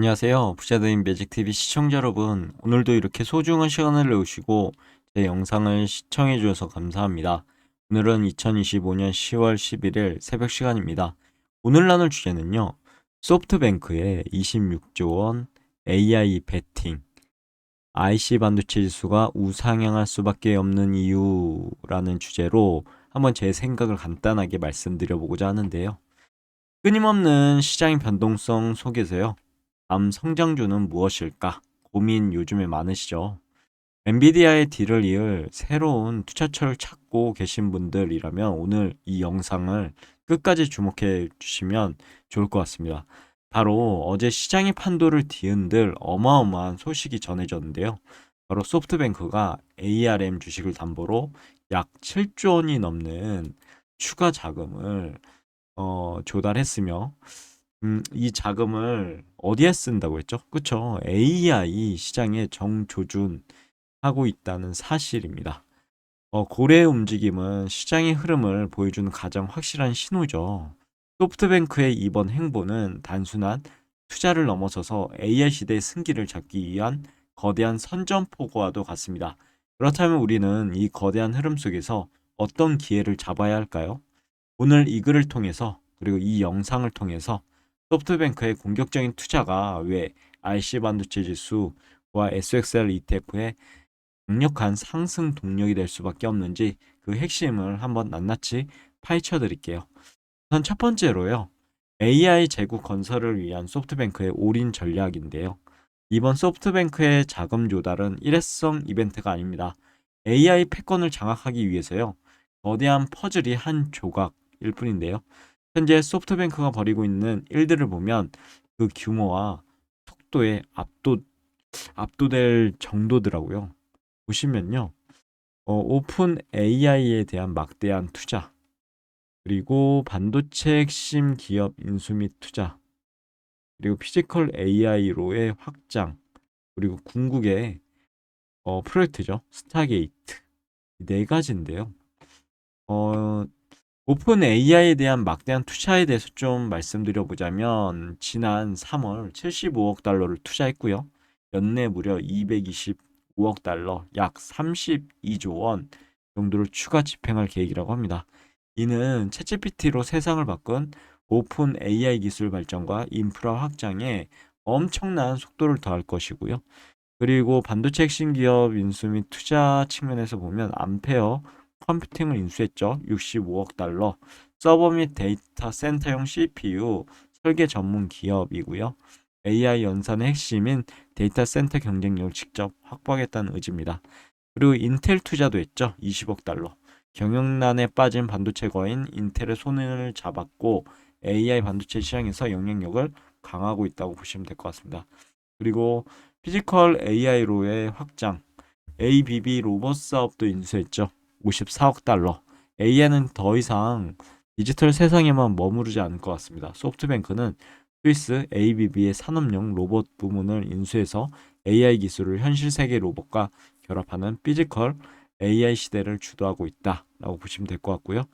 안녕하세요. 부자드림 매직TV 시청자 여러분. 오늘도 이렇게 소중한 시간을 내오시고 제 영상을 시청해 주셔서 감사합니다. 오늘은 2025년 10월 11일 새벽 시간입니다. 오늘 나눌 주제는요. 소프트뱅크의 26조 원 AI 베팅 IC 반도체 지수가 우상향할 수밖에 없는 이유라는 주제로 한번 제 생각을 간단하게 말씀드려 보고자 하는데요. 끊임없는 시장의 변동성 속에서요. 다음 성장주는 무엇일까? 고민 요즘에 많으시죠? 엔비디아의 뒤를 이을 새로운 투자처를 찾고 계신 분들이라면 오늘 이 영상을 끝까지 주목해 주시면 좋을 것 같습니다. 바로 어제 시장의 판도를 뒤흔들 어마어마한 소식이 전해졌는데요. 바로 소프트뱅크가 ARM 주식을 담보로 약 7조 원이 넘는 추가 자금을 어, 조달했으며 음, 이 자금을 어디에 쓴다고 했죠? 그쵸? AI 시장에 정조준하고 있다는 사실입니다. 어, 고래의 움직임은 시장의 흐름을 보여주는 가장 확실한 신호죠. 소프트뱅크의 이번 행보는 단순한 투자를 넘어서서 AI 시대의 승기를 잡기 위한 거대한 선전포고와도 같습니다. 그렇다면 우리는 이 거대한 흐름 속에서 어떤 기회를 잡아야 할까요? 오늘 이 글을 통해서 그리고 이 영상을 통해서 소프트뱅크의 공격적인 투자가 왜 IC 반도체 지수와 SXL ETF의 강력한 상승 동력이 될 수밖에 없는지 그 핵심을 한번 낱낱이 파헤쳐 드릴게요. 우선 첫 번째로요. AI 제국 건설을 위한 소프트뱅크의 올인 전략인데요. 이번 소프트뱅크의 자금 조달은 일회성 이벤트가 아닙니다. AI 패권을 장악하기 위해서요. 거대한 퍼즐이 한 조각일 뿐인데요. 현재 소프트뱅크가 벌이고 있는 일들을 보면 그 규모와 속도에 압도 압도될 정도더라고요. 보시면요. 어, 오픈 AI에 대한 막대한 투자, 그리고 반도체 핵심 기업 인수 및 투자, 그리고 피지컬 AI로의 확장, 그리고 궁극의 어, 프로젝트죠. 스타게이트. 네 가지인데요. 어, 오픈 AI에 대한 막대한 투자에 대해서 좀 말씀드려 보자면 지난 3월 75억 달러를 투자했고요. 연내 무려 225억 달러, 약 32조 원 정도를 추가 집행할 계획이라고 합니다. 이는 챗GPT로 세상을 바꾼 오픈 AI 기술 발전과 인프라 확장에 엄청난 속도를 더할 것이고요. 그리고 반도체 핵심 기업 인수 및 투자 측면에서 보면 암페어 컴퓨팅을 인수했죠. 65억 달러. 서버 및 데이터 센터용 CPU 설계 전문 기업이고요. AI 연산의 핵심인 데이터 센터 경쟁력을 직접 확보하겠다는 의지입니다. 그리고 인텔 투자도 했죠. 20억 달러. 경영난에 빠진 반도체 거인 인텔의 손을 잡았고 AI 반도체 시장에서 영향력을 강하고 있다고 보시면 될 것 같습니다. 그리고 피지컬 AI로의 확장, ABB 로봇 사업도 인수했죠. 54억 달러. AI는 더 이상 디지털 세상에만 머무르지 않을 것 같습니다. 소프트뱅크는 스위스 ABB의 산업용 로봇 부문을 인수해서 AI 기술을 현실 세계 로봇과 결합하는 피지컬 AI 시대를 주도하고 있다라고 보시면 될 것 같고요.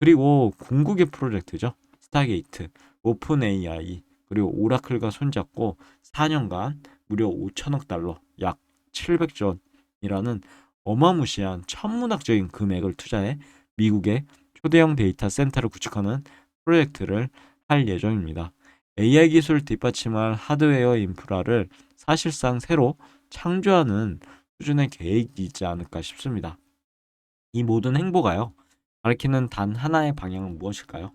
그리고 궁극의 프로젝트죠. 스타게이트, 오픈 AI, 그리고 오라클과 손잡고 4년간 무려 5천억 달러, 약 700조 원이라는 어마무시한 천문학적인 금액을 투자해 미국의 초대형 데이터 센터를 구축하는 프로젝트를 할 예정입니다. AI 기술을 뒷받침할 하드웨어 인프라를 사실상 새로 창조하는 수준의 계획이지 않을까 싶습니다. 이 모든 행보가요, 가리키는 단 하나의 방향은 무엇일까요?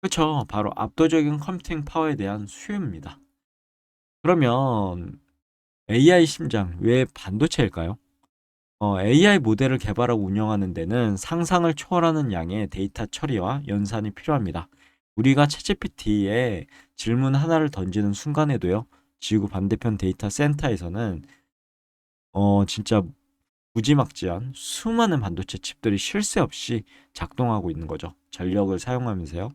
그쵸. 바로 압도적인 컴퓨팅 파워에 대한 수요입니다. 그러면 AI 심장, 왜 반도체일까요? 어, AI 모델을 개발하고 운영하는 데는 상상을 초월하는 양의 데이터 처리와 연산이 필요합니다. 우리가 챗GPT에 질문 하나를 던지는 순간에도요, 지구 반대편 데이터 센터에서는 어, 진짜 무지막지한 수많은 반도체 칩들이 쉴 새 없이 작동하고 있는 거죠. 전력을 사용하면서요.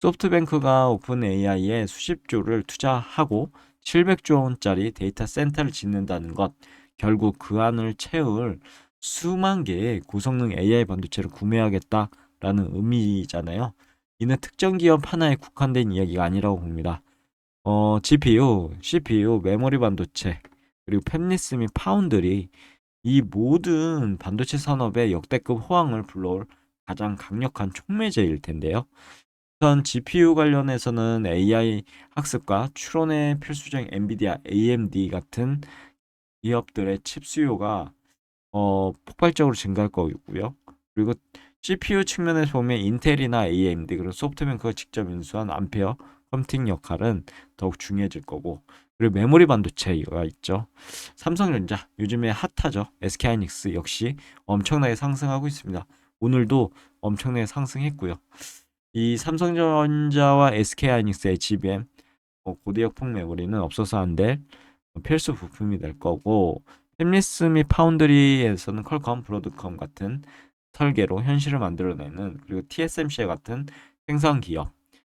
소프트뱅크가 오픈 AI에 수십 조를 투자하고 700조 원짜리 데이터 센터를 짓는다는 것, 결국 그 안을 채울 수만 개의 고성능 AI 반도체를 구매하겠다라는 의미잖아요. 이는 특정 기업 하나에 국한된 이야기가 아니라고 봅니다. 어, GPU, CPU, 메모리 반도체, 그리고 팹리스 및 파운드리 이 모든 반도체 산업의 역대급 호황을 불러올 가장 강력한 촉매제일 텐데요. 우선 GPU 관련해서는 AI 학습과 추론에 필수적인 엔비디아, AMD 같은 기업들의 칩 수요가 어, 폭발적으로 증가할 거고요. 그리고 CPU 측면에서 보면 인텔이나 AMD 그리고 소프트뱅크가 직접 인수한 암페어 컴퓨팅 역할은 더욱 중요해질 거고 그리고 메모리 반도체가 있죠. 삼성전자 요즘에 핫하죠. SK하이닉스 역시 엄청나게 상승하고 있습니다. 오늘도 엄청나게 상승했고요. 이 삼성전자와 SK하이닉스 HBM 어, 고대역 폭 메모리는 없어서 안될 필수 부품이 될 거고 팹리스 및 파운드리에서는 퀄컴, 브로드컴 같은 설계로 현실을 만들어내는 그리고 TSMC 같은 생산 기업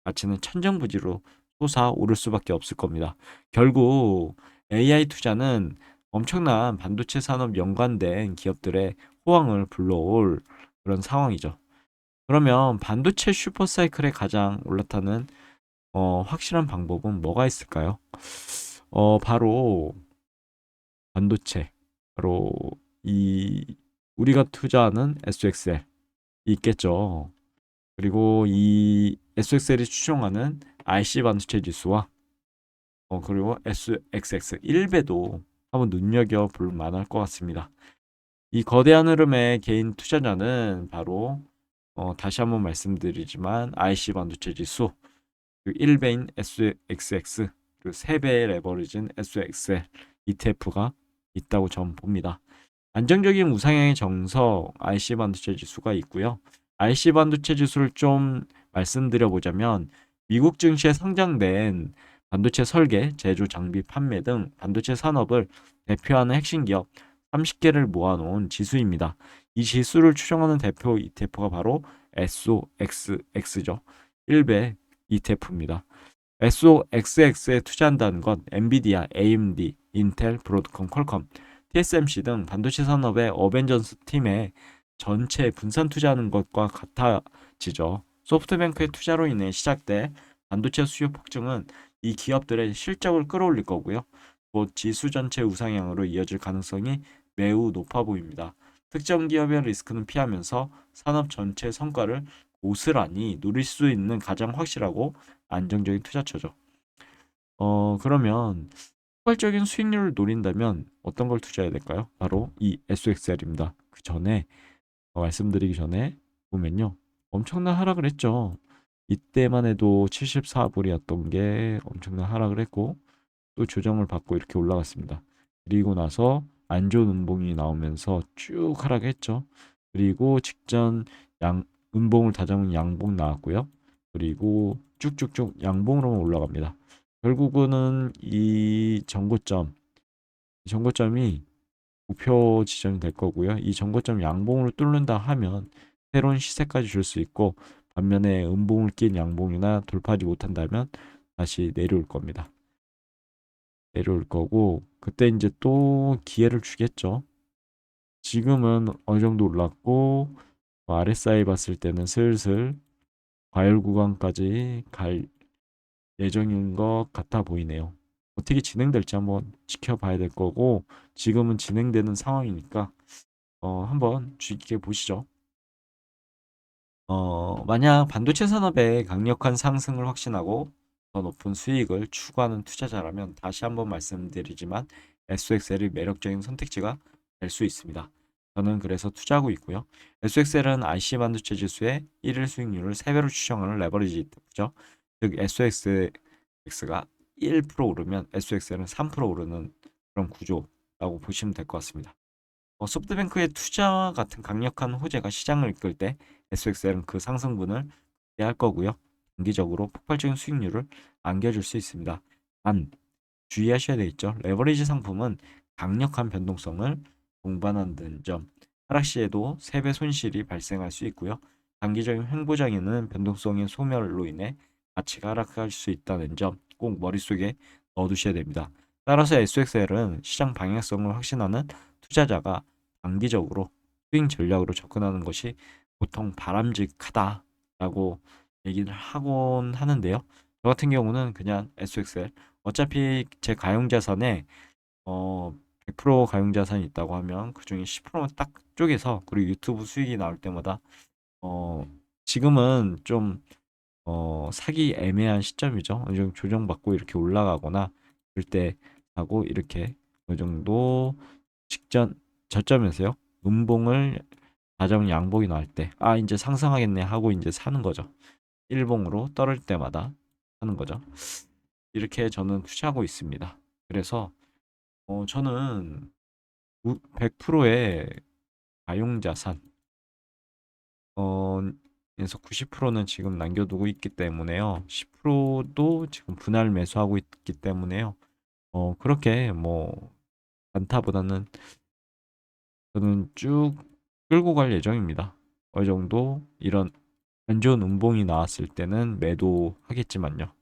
가치는 천정부지로 솟아 오를 수밖에 없을 겁니다. 결국 AI 투자는 엄청난 반도체 산업 연관된 기업들의 호황을 불러올 그런 상황이죠. 그러면 반도체 슈퍼사이클에 가장 올라타는 어, 확실한 방법은 뭐가 있을까요? 어, 바로 반도체, 바로 이 우리가 투자하는 SXL 있겠죠. 그리고 이 SXL이 추종하는 IC 반도체 지수와 어, 그리고 SXX 1배도 한번 눈여겨 볼 만할 것 같습니다. 이 거대한 흐름의 개인 투자자는 바로 어, 다시 한번 말씀드리지만 IC 반도체 지수 그리고 1배인 SXX 그리고 3배의 레버리진 SXL ETF가 있다고 저는 봅니다. 안정적인 우상향의 정석 IC 반도체 지수가 있고요. IC 반도체 지수를 좀 말씀드려 보자면 미국 증시에 상장된 반도체 설계, 제조, 장비, 판매 등 반도체 산업을 대표하는 핵심 기업 30개를 모아놓은 지수입니다. 이 지수를 추정하는 대표 ETF가 바로 SOXX죠. 1배 ETF입니다. SOXX에 투자한다는 건 엔비디아, AMD, 인텔, 브로드컴, 퀄컴, TSMC 등 반도체 산업의 어벤져스 팀에 전체 분산 투자하는 것과 같아지죠. 소프트뱅크의 투자로 인해 시작돼 반도체 수요 폭증은 이 기업들의 실적을 끌어올릴 거고요. 곧 지수 전체 우상향으로 이어질 가능성이 매우 높아 보입니다. 특정 기업의 리스크는 피하면서 산업 전체 성과를 고스란히 누릴 수 있는 가장 확실하고 안정적인 투자처죠. 어, 그러면 폭발적인 수익률을 노린다면 어떤 걸 투자해야 될까요? 바로 이 SXL입니다. 그 전에 어, 말씀드리기 전에 보면요. 엄청난 하락을 했죠. 이때만 해도 74불이었던 게 엄청난 하락을 했고 또 조정을 받고 이렇게 올라갔습니다. 그리고 나서 안 좋은 음봉이 나오면서 쭉 하락했죠. 그리고 직전 양 음봉을 다잡은 양봉 나왔고요. 그리고 쭉쭉쭉 양봉으로 올라갑니다. 결국은 이 정고점, 이 정고점이 목표 지점이 될 거고요. 이 정고점 양봉으로 뚫는다 하면 새로운 시세까지 줄 수 있고 반면에 음봉을 낀 양봉이나 돌파하지 못한다면 다시 내려올 겁니다. 내려올 거고 그때 이제 또 기회를 주겠죠. 지금은 어느 정도 올랐고 뭐 RSI 봤을 때는 슬슬 과열 구간까지 갈 예정인 것 같아 보이네요. 어떻게 진행될지 한번 지켜봐야 될 거고 지금은 진행되는 상황이니까 어, 한번 주의 깊게 보시죠. 어, 만약 반도체 산업의 강력한 상승을 확신하고 더 높은 수익을 추구하는 투자자라면 다시 한번 말씀드리지만 SXL이 매력적인 선택지가 될 수 있습니다. 저는 그래서 투자하고 있고요. SXL은 IC 반도체 지수의 1일 수익률을 3배로 추정하는 레버리지 ETF죠. 즉 SXX가 1% 오르면 SXL은 3% 오르는 그런 구조라고 보시면 될 것 같습니다. 어, 소프트뱅크의 투자 같은 강력한 호재가 시장을 이끌 때 SXL은 그 상승분을 기대할 거고요. 단기적으로 폭발적인 수익률을 안겨줄 수 있습니다. 단 주의하셔야 되겠죠. 레버리지 상품은 강력한 변동성을 동반한다는 점. 하락 시에도 3배 손실이 발생할 수 있고요. 단기적인 횡보장에는 변동성의 소멸로 인해 가치가 하락할 수 있다는 점 꼭 머릿속에 넣어두셔야 됩니다. 따라서 SXL은 시장 방향성을 확신하는 투자자가 단기적으로 스윙 전략으로 접근하는 것이 보통 바람직하다라고 얘기를 하곤 하는데요. 저 같은 경우는 그냥 SXL 어차피 제 가용 자산에 어, 100% 가용자산이 있다고 하면 그 중에 10%만 딱 쪼개서 그리고 유튜브 수익이 나올 때마다 어, 지금은 좀 어, 사기 애매한 시점이죠. 어느 정도 조정받고 이렇게 올라가거나 그럴 때 하고 이렇게 어느 정도 직전 저점에서요. 음봉을 가정 양봉이 나올 때, 아, 이제 상승하겠네 하고 이제 사는 거죠. 일봉으로 떨어질 때마다 하는 거죠. 이렇게 저는 투자하고 있습니다. 그래서 어, 저는 100%의 가용자산 어, 에서 90%는 지금 남겨두고 있기 때문에요. 10%도 지금 분할 매수하고 있기 때문에요. 어, 그렇게 뭐 단타보다는 저는 쭉 끌고 갈 예정입니다. 어느 정도 이런 안 좋은 음봉이 나왔을 때는 매도하겠지만요.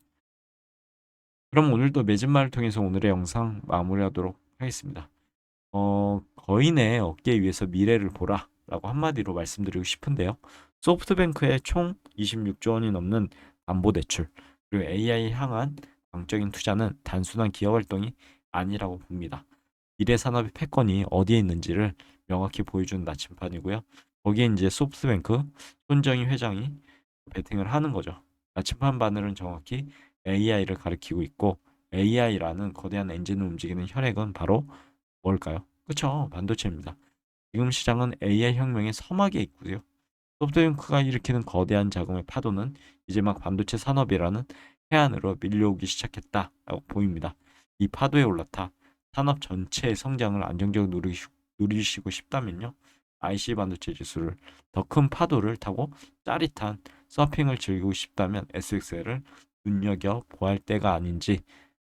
그럼 오늘도 매진말을 통해서 오늘의 영상 마무리하도록 하겠습니다. 어, 거인의 어깨 위에서 미래를 보라 라고 한마디로 말씀드리고 싶은데요. 소프트뱅크의 총 26조 원이 넘는 담보대출 그리고 AI 향한 광적인 투자는 단순한 기업 활동이 아니라고 봅니다. 미래 산업의 패권이 어디에 있는지를 명확히 보여주는 나침판이고요. 거기에 이제 소프트뱅크 손정희 회장이 베팅을 하는 거죠. 나침판 바늘은 정확히 AI를 가리키고 있고 AI라는 거대한 엔진을 움직이는 혈액은 바로 뭘까요? 그쵸 반도체입니다. 지금 시장은 AI 혁명의 서막에 있고요. 소프트뱅크가 일으키는 거대한 자금의 파도는 이제 막 반도체 산업이라는 해안으로 밀려오기 시작했다라고 보입니다. 이 파도에 올라타 산업 전체의 성장을 안정적으로 누리시, 누리시고 싶다면요. IC 반도체 지수를 더 큰 파도를 타고 짜릿한 서핑을 즐기고 싶다면 SXL을 눈여겨 보할 때가 아닌지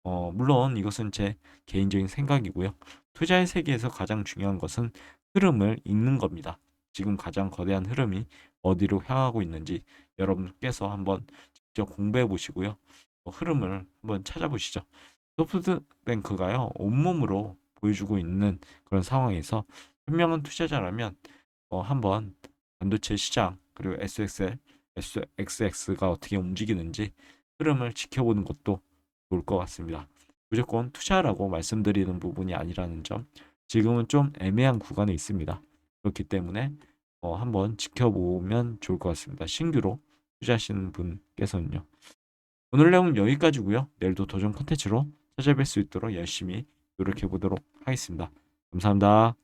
어, 물론 이것은 제 개인적인 생각이고요. 투자의 세계에서 가장 중요한 것은 흐름을 읽는 겁니다. 지금 가장 거대한 흐름이 어디로 향하고 있는지 여러분께서 한번 직접 공부해 보시고요. 어, 흐름을 한번 찾아보시죠. 소프트뱅크가요 온몸으로 보여주고 있는 그런 상황에서 현명한 투자자라면 어, 한번 반도체 시장 그리고 SXL, SXX가 어떻게 움직이는지 흐름을 지켜보는 것도 좋을 것 같습니다. 무조건 투자라고 말씀드리는 부분이 아니라는 점 지금은 좀 애매한 구간에 있습니다. 그렇기 때문에 어, 한번 지켜보면 좋을 것 같습니다. 신규로 투자하시는 분께서는요. 오늘 내용은 여기까지고요. 내일도 도전 콘텐츠로 찾아뵐 수 있도록 열심히 노력해 보도록 하겠습니다. 감사합니다.